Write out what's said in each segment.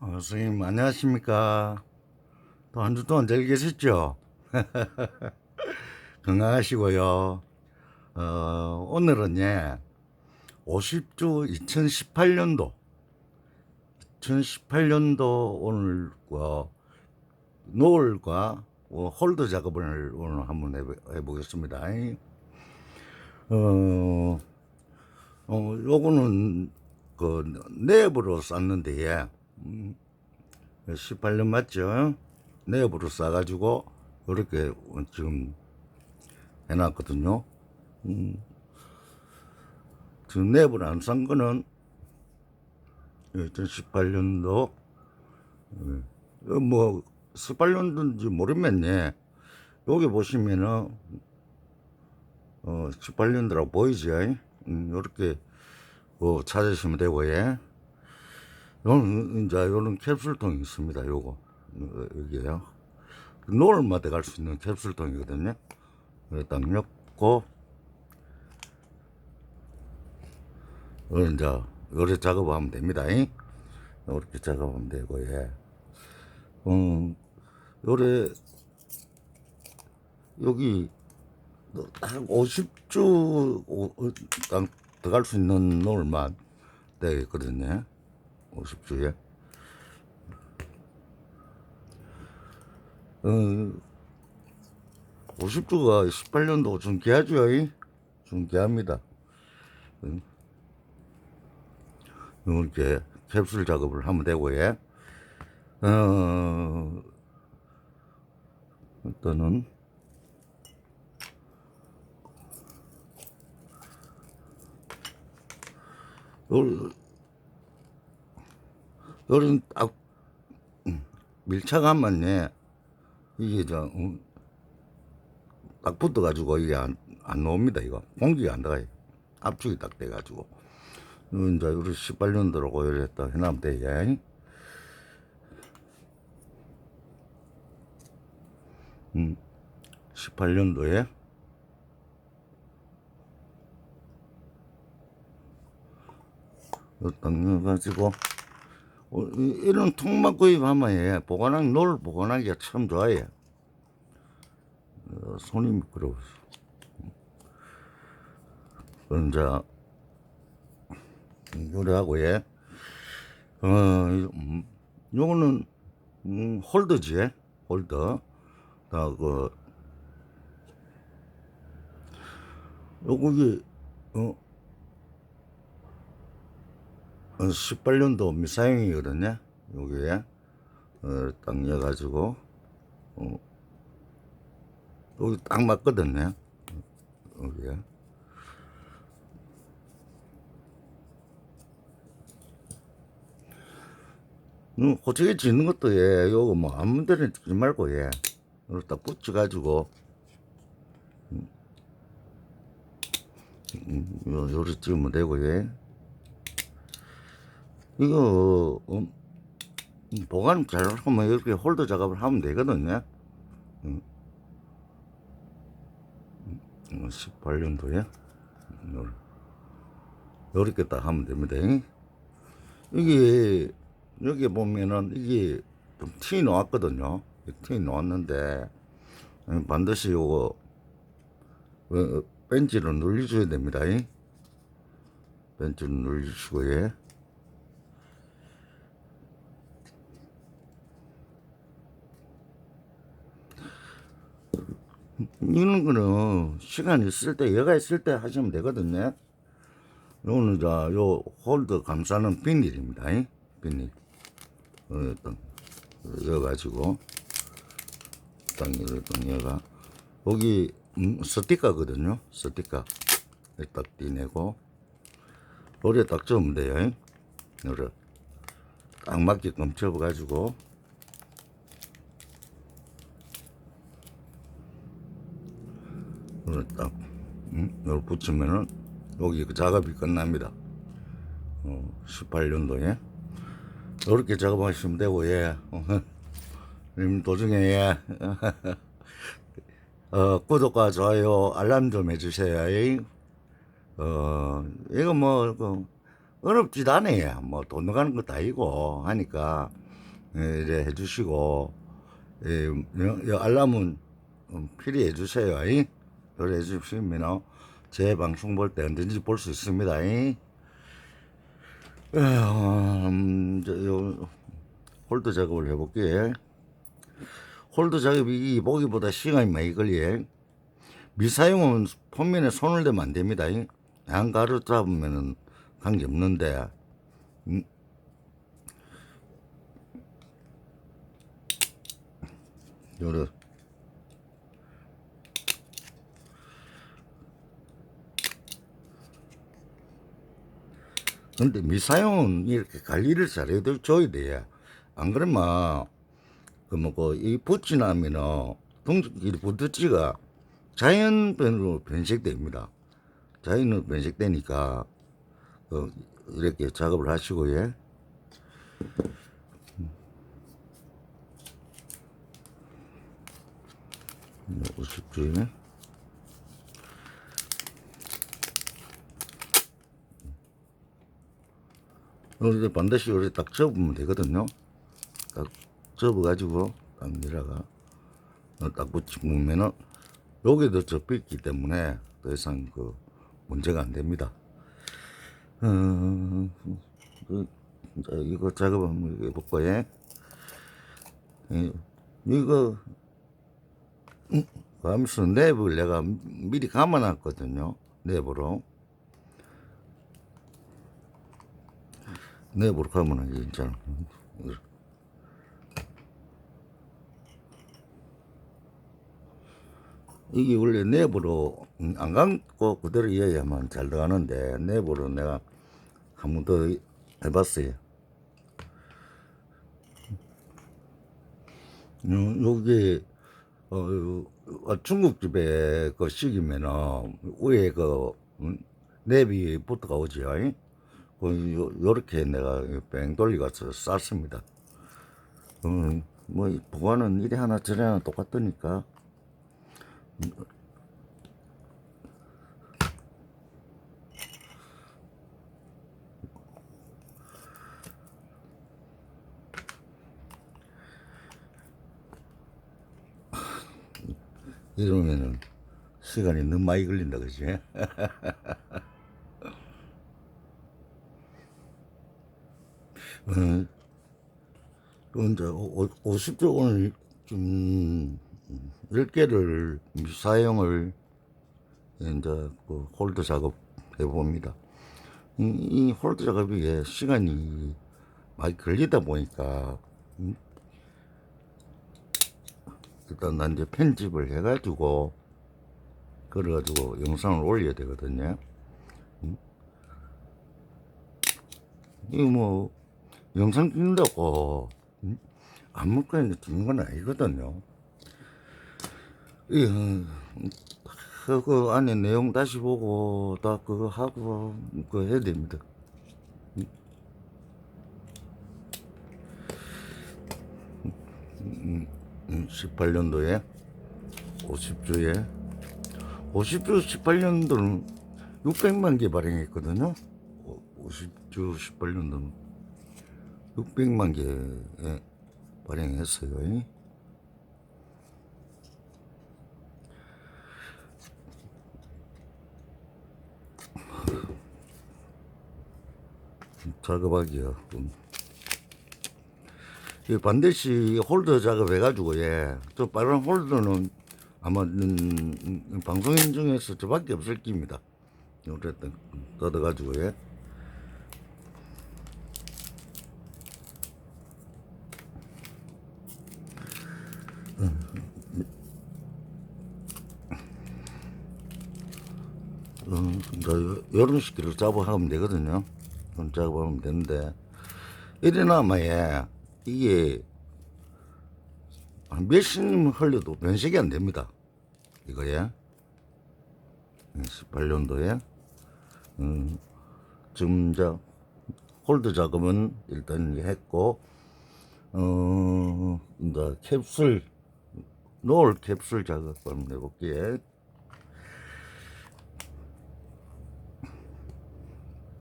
어, 선생님 안녕하십니까? 또 한 주 동안 잘 계셨죠? 건강하시고요. 어, 오늘은 예, 50주 2018년도 2018년도 오늘 어, 노을과 어, 홀드 작업을 오늘 한번 해보- 해보겠습니다. 어, 어, 요거는 그 내부로 쌌는데 예. 음, 18년 맞죠? 내부로 싸가지고 이렇게 지금 해놨거든요. 음, 지금 내부로 안싼 거는 2018년도 뭐 18년도인지 모르겠네. 여기 보시면은 어 18년도라고 보이죠? 음, 이렇게 뭐 찾으시면 되고 예. 요는 이제 요런 캡슐통이 있습니다. 요거 어, 여기에요. 노을마다 갈 수 있는 캡슐통이거든요. 딱 넣고 어, 이제 요래 작업하면 됩니다. 잉? 이렇게 작업하면 되고 예. 음, 요래 여기 한 50주 들어갈 수 있는 노을만 되겠거든요. 50주에. 어, 50주가 18년도 좀 귀하죠, 이? 좀 귀합니다. 응. 이렇게 캡슐 작업을 하면 되고, 예. 어, 일단은, 요, 요런 딱 음, 밀착하면 예 이게 저 음, 딱 붙어가지고 이게 안, 안 나옵니다 이거. 공기가 안 들어가요. 압축이 딱 돼가지고. 요 이제 우리 18년도로 이래 딱 해놓으면 돼 예. 음, 18년도에. 딱 넣어가지고 어, 이- 이런 통만 구입하면 예, 보관하기 노를 보관하기가 참 좋아요. 어, 손이 미끄러워. 그럼 이제 요리하고 예. 어, 이- 음, 요거는 음, 홀더지, 예? 홀더. 다그 요거기 어. 18년도 미사용이거든요. 여기에 어, 딱 넣어가지고 어, 여기 딱 맞거든요. 여기에 음, 호적에 짓는 것도 예, 요거 뭐 아무 데나 짓지 말고 예, 이렇게 딱 붙여가지고 음, 음, 요 요리 찍으면 되고 예. 이거 어, 보관 잘 하면 이렇게 홀더 작업을 하면 되거든요. 음. 음, 18년도에 이렇게 딱 하면 됩니다. 이게 여기 보면은 이게 좀티 나왔거든요. 티 음, 반드시 어, 벤치를 눌려줘야 됩니다. 벤치를 눌리시고 예. 이런 거는 시간 있을 때, 여가 있을 때 하시면 되거든요. 요거는 자, 요 홀더 감싸는 비닐입니다. 이? 비닐. 어, 일단, 여가지고, 딱, 일단 여가. 여기, 음, 스티커거든요. 스티커. 딱 띄내고, 요래 딱 접으면 돼요. 이? 요래. 딱 맞게끔 접어가지고, 이걸 딱, 음, 이걸 붙이면은, 여기 그 작업이 끝납니다. 어, 18년도에. 이렇게 작업하시면 되고, 예. 님 도중에, 예. 어, 구독과 좋아요, 알람 좀 해주세요. 이. 어, 이거 뭐, 그, 어렵지도 않아요. 뭐, 돈 나가는 것도 아니고, 하니까, 예, 이래 해주시고 예, 요- 요 알람은 음, 필히 해주세요. 이? 그래 해주시면 제 방송 볼 때 언제든지 볼 수 있습니다. 이? 에, 음, 홀드 작업을 해볼게. 홀드 작업이 이 보기보다 시간이 많이 걸려. 미사용은 폰면에 손을 대면 안 됩니다. 이. 안 가로 잡으면은 관계 없는데. 음. 요래. 근데 미사용은 이렇게 관리를 잘해도 줘야 돼. 안 그러면, 그, 뭐, 그, 이 붙이나면은, 동, 이 부드찌가 자연변으로 변색됩니다. 자연으로 변색되니까, 그, 이렇게 작업을 하시고, 예. 50주에. 여기 반드시 요래 딱 접으면 되거든요. 딱 접어가지고 딱 미라가 어, 딱 붙이면은 여기도 접혀있기 때문에 더 이상 그 문제가 안 됩니다. 어, 그, 자, 이거 작업 한번 해볼까요? 예. 예, 이거 음, 하면서 내부를 내가 미리 감아놨거든요. 내부로. 내부로 가면 괜찮아. 이게 원래 내부로 음, 안 감고 그대로 이어야만 잘 들어가는데 내부로 내가 한 번 더 해봤어요. 음, 여기 어, 어, 중국집에 그 식이면은 위에 그 음, 내비 부터가 오지요. 그 요, 요렇게 내가 뺑 돌리가서 쌌습니다. 음, 뭐 보관은 이래 하나 저래 하나 똑같으니까 이러면은 시간이 너무 많이 걸린다 그지? 어, 이제 50조 오늘 좀 10개를 미사용을 이제 그 홀드 작업 해봅니다. 이, 이 홀드 작업이 예, 시간이 많이 걸리다 보니까 음, 일단 난 이제 편집을 해가지고 그래가지고 영상을 올려야 되거든요. 음. 이거 뭐 영상 찍는다고 음? 아무거나 찍는 건 아니거든요. 이, 음, 그, 그 안에 내용 다시 보고 다 그거 하고 그거 해야 됩니다. 음, 18년도에 50주에 50주 18년도는 600만 개 발행했거든요. 50주 18년도는 600만 개 발행했어요. 작업하기요. 음. 이 반드시 홀더 작업해가지고 예, 저 빨간 홀더는 아마 음, 음, 방송인 중에서 저밖에 없을 겁니다. 어쨌든 뜯어가지고 예. 음, 이런 식으로 작업하면 되거든요. 그런 작업하면 되는데 이래나마 예, 이게 한 몇십 흘려도 변색이 안 됩니다. 이거에 18년도에 음, 지금 이제 홀드 작업은 일단 했고 어 이제 캡슐 노을 캡슐 작업 한번 해볼게요.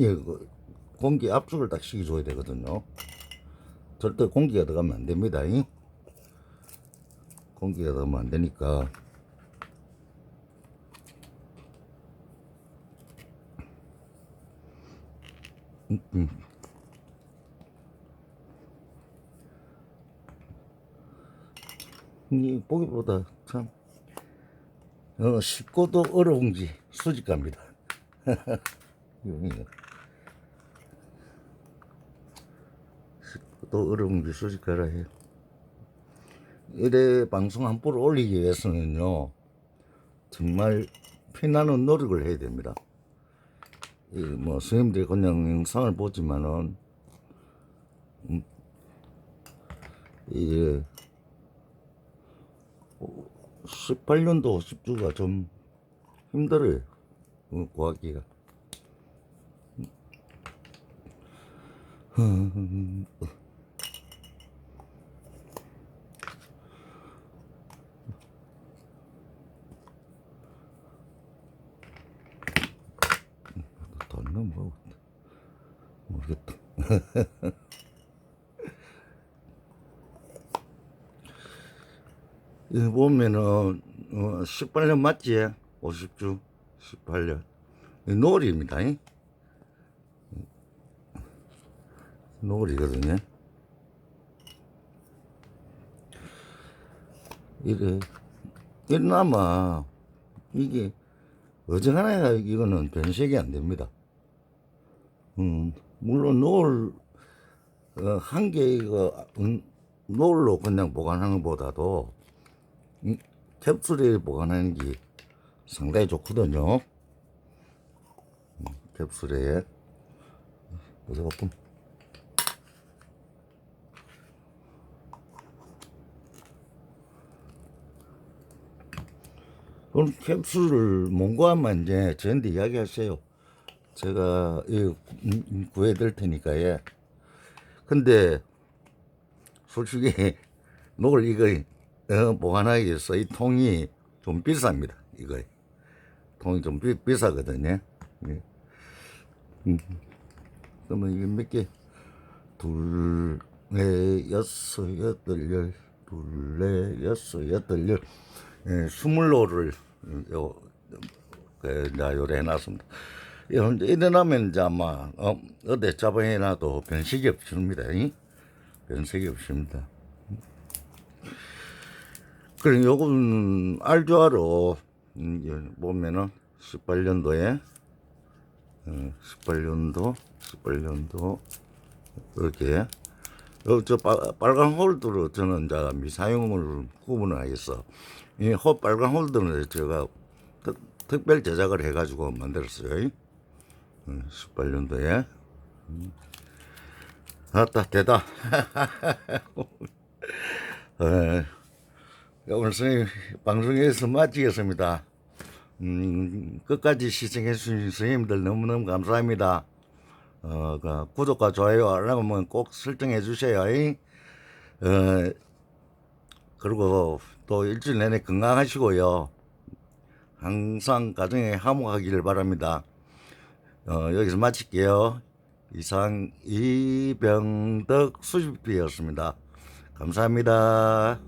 예, 그 공기 압축을 딱 시켜줘야 되거든요. 절대 공기가 들어가면 안 됩니다. 이? 공기가 들어가면 안 되니까. 음, 음. 이 보기보다 참 어, 쉽고도 어려운지 수직갑니다. 이거. 쉽고도 어려운지 수직가라 해요. 이래 방송 한 번 올리기 위해서는요, 정말 피나는 노력을 해야 됩니다. 이 뭐 선생님들이 그냥 영상을 보지만은 음, 이게 18년도 10주가 좀 힘들어요. 어, 구하기가. 더 넘어 이거 보면은 어, 18년 맞지? 50주 18년 이 노을입니다. 이? 노을이거든요. 이래 이나마 이게 어정하나 이거는 변색이 안 됩니다. 음, 물론 노을 어, 한개 이거 음, 노을로 그냥 보관하는 것보다도 이 캡슐에 보관하는 게 상당히 좋거든요. 음, 캡슐에 보세요. 좀. 그럼 캡슐을 mon고하면 이제 저한테 이야기하세요. 제가 이 음, 구해드릴 테니까 예. 근데 솔직히 녹을 이거 어, 보관하기 위해서 이 통이 좀 비쌉니다. 이거 통이 좀 비, 비싸거든요. 예. 음. 그러면 이게 몇 개? 둘, 넷, 여섯, 여덟, 열, 둘, 넷, 여섯, 여덟, 열, 예, 스물로를 요, 그, 나 요래 해놨습니다. 요, 이러나면 이제 아마, 어, 어디 잡아해놔도 변색이 없습니다. 이? 변색이 없습니다. 그래, 요건 알조아로, 음, 여- 보면은, 18년도에, 어, 18년도, 18년도, 이렇게. 어, 저 빨, 빨간 홀드로 저는 이제 미사용을 구분하겠어. 이 호, 빨간 홀드는 제가 특, 특별 제작을 해가지고 만들었어요. 음, 18년도에. 음. 아따, 되다. 에, 오늘 선생님 방송에서 마치겠습니다. 음, 끝까지 시청해 주신 선생님들 너무너무 감사합니다. 어, 그 구독과 좋아요, 알람은 꼭 설정해 주세요. 이. 어, 그리고 또 일주일 내내 건강하시고요. 항상 가정에 화목하기를 바랍니다. 어, 여기서 마칠게요. 이상 이병덕 수집비였습니다. 감사합니다.